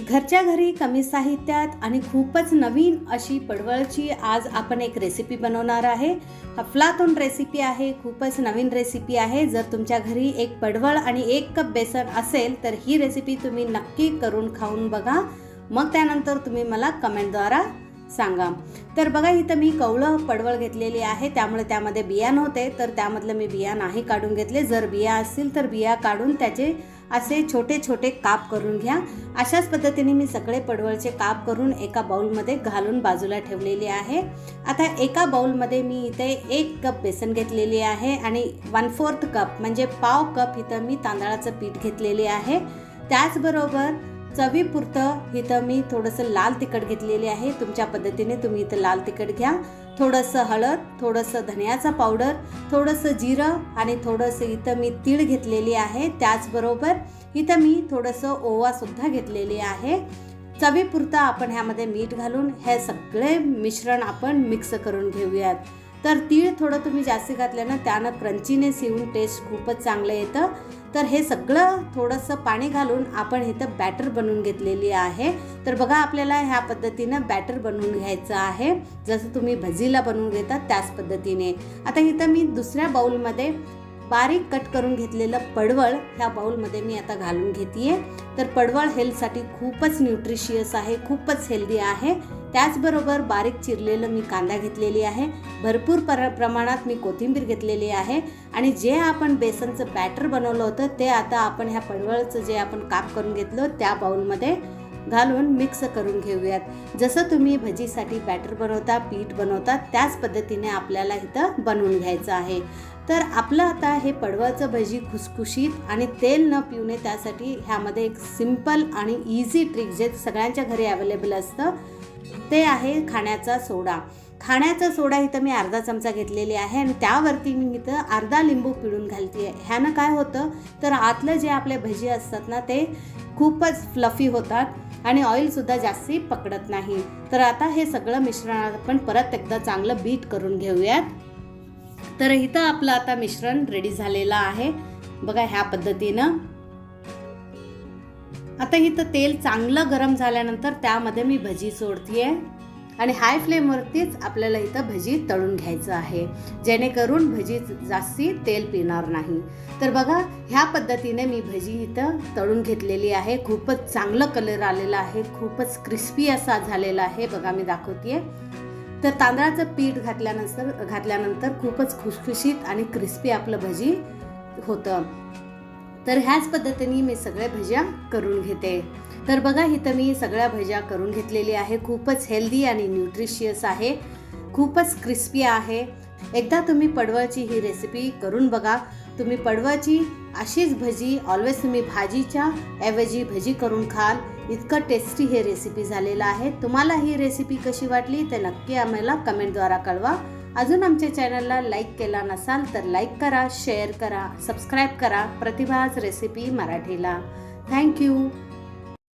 घरच्या घरी कमी साहित्यात आणि खूपच नवीन अशी पडवळची आज आपण एक रेसिपी बनवणार आहे. अफलातून रेसिपी आहे खूपच नवीन रेसिपी आहे. जर तुमच्या घरी एक पडवळ आणि एक कप बेसन असेल तर ही रेसिपी तुम्ही नक्की करून खाऊन बघा. मग त्यानंतर तुम्ही मला कमेंटद्वारा सांगा. तर बघा इथं मी कवळं पडवळ घेतलेली आहे. त्यामुळे त्यामध्ये बिया नव्हते. तर त्यामधलं मी बिया नाही काढून घेतले. जर बिया असतील तर बिया काढून त्याचे असे छोटे छोटे काप करून घ्या. अशाच पद्धतीने मी सगळे पडवळचे काप करून एका बाउलमध्ये घालून बाजूला ठेवलेली आहे. आता एका बाउलमध्ये मी इथे एक कप बेसन घेतलेली आहे आणि वन फोर्थ कप म्हणजे पाव कप इथं मी तांदळाचं पीठ घेतलेले आहे. त्याचबरोबर चवीपुरतं इथं मी थोडंसं लाल तिखट घेतलेले आहे. तुमच्या पद्धतीने तुम्ही इथं लाल तिखट घ्या. थोडंसं हळद थोडंसं धनियाचा पावडर थोडंसं जिरं आणि थोडंसं इथं मी तीळ घेतलेली आहे. त्याचबरोबर इथं मी थोडंसं ओवासुद्धा घेतलेली आहे. चवीपुरतं आपण ह्यामध्ये मीठ घालून हे सगळे मिश्रण आपण मिक्स करून घेऊयात. तर तीळ थोडं तुम्ही जास्त घातल्यानं त्यानं क्रंचीनेस येऊन टेस्ट खूपच चांगलं येतं. तर हे सगळं थोडंसं पाणी घालून आपण इथं बॅटर बनवून घेतलेली आहे. तर बघा आपल्याला ह्या पद्धतीनं बॅटर बनवून घ्यायचं आहे. जसं तुम्ही भजीला बनवून घेता त्याच पद्धतीने. आता इथं मी दुसऱ्या बाउलमध्ये बारीक कट करून घेतलेलं पडवळ ह्या बाउलमध्ये मी आता घालून घेते तर पडवळ हेल्थसाठी खूपच न्यूट्रिशियस आहे खूपच हेल्दी आहे. त्याचबरोबर बारीक चिरलेलं मी कांदा घेतलेली आहे. भरपूर पर प्रमाणात मी कोथिंबीर घेतलेली आहे. आणि जे आपण बेसनचं बॅटर बनवलं होतं ते आता आपण ह्या पडवळचं जे आपण काप करून घेतलं त्या बाऊलमध्ये घालून मिक्स करून घेऊयात. जसं तुम्ही भजीसाठी बॅटर बनवता पीठ बनवता त्याच पद्धतीने आपल्याला इथं बनवून घ्यायचं आहे. तर आपलं आता हे पडवळचं भजी खुसखुशीत आणि तेल न पिऊ नये त्यासाठी ह्यामध्ये एक सिंपल आणि इझी ट्रिक जे सगळ्यांच्या घरी अवेलेबल असतं ते आहे खाण्याचा सोडा. खाण्याचा सोडा इथं मी अर्धा चमचा घेतलेली आहे आणि त्यावरती मी इथं अर्धा लिंबू पिळून घालते ह्यानं काय होतं? तर आतलं जे आपले भजी असतात ना ते खूपच फ्लफी होतात आणि ऑइलसुद्धा जास्ती पकडत नाही. तर आता हे सगळं मिश्रण आपण परत एकदा चांगलं बीट करून घेऊयात. तर इथं आपलं आता मिश्रण रेडी झालेलं आहे. बघा ह्या पद्धतीनं. आता इथं तेल चांगलं गरम झाल्यानंतर त्यामध्ये मी भजी सोडतीये. आणि हाय फ्लेमवरतीच आपल्याला इथं भजी तळून घ्यायचं आहे. जेणेकरून भजी जास्ती तेल पिणार नाही. तर बघा ह्या पद्धतीने मी भजी इथं तळून घेतलेली आहे. खूपच चांगलं कलर आलेला आहे. खूपच क्रिस्पी असा झालेला आहे. बघा मी दाखवतेय. तर तांदळाचं पीठ घातल्यानंतर घातल्यानंतर खूपच खुशखुशीत आणि क्रिस्पी आपलं भजी होतं. तर ह्याच पद्धतीने मी सगळ्या भज्या करून घेते. तर बघा इथं मी सगळ्या भज्या करून घेतलेली आहे. खूपच हेल्दी आणि न्यूट्रिशियस आहे. खूपच क्रिस्पी आहे. एकदा तुम्ही पडवळची ही रेसिपी करून बघा. तुम्ही पडवळची अशीच भजी ऑलवेज तुम्ही भाजीच्या ऐवजी भजी करून खाल. इतकं टेस्टी हे रेसिपी झालेलं आहे. तुम्हाला ही रेसिपी कशी वाटली ते नक्की आम्हाला कमेंटद्वारा कळवा. अजून आमच्या चॅनलला लाईक केला नसाल तर लाईक करा शेअर करा सबस्क्राईब करा प्रतिभाज रेसिपी मराठीला. थँक्यू.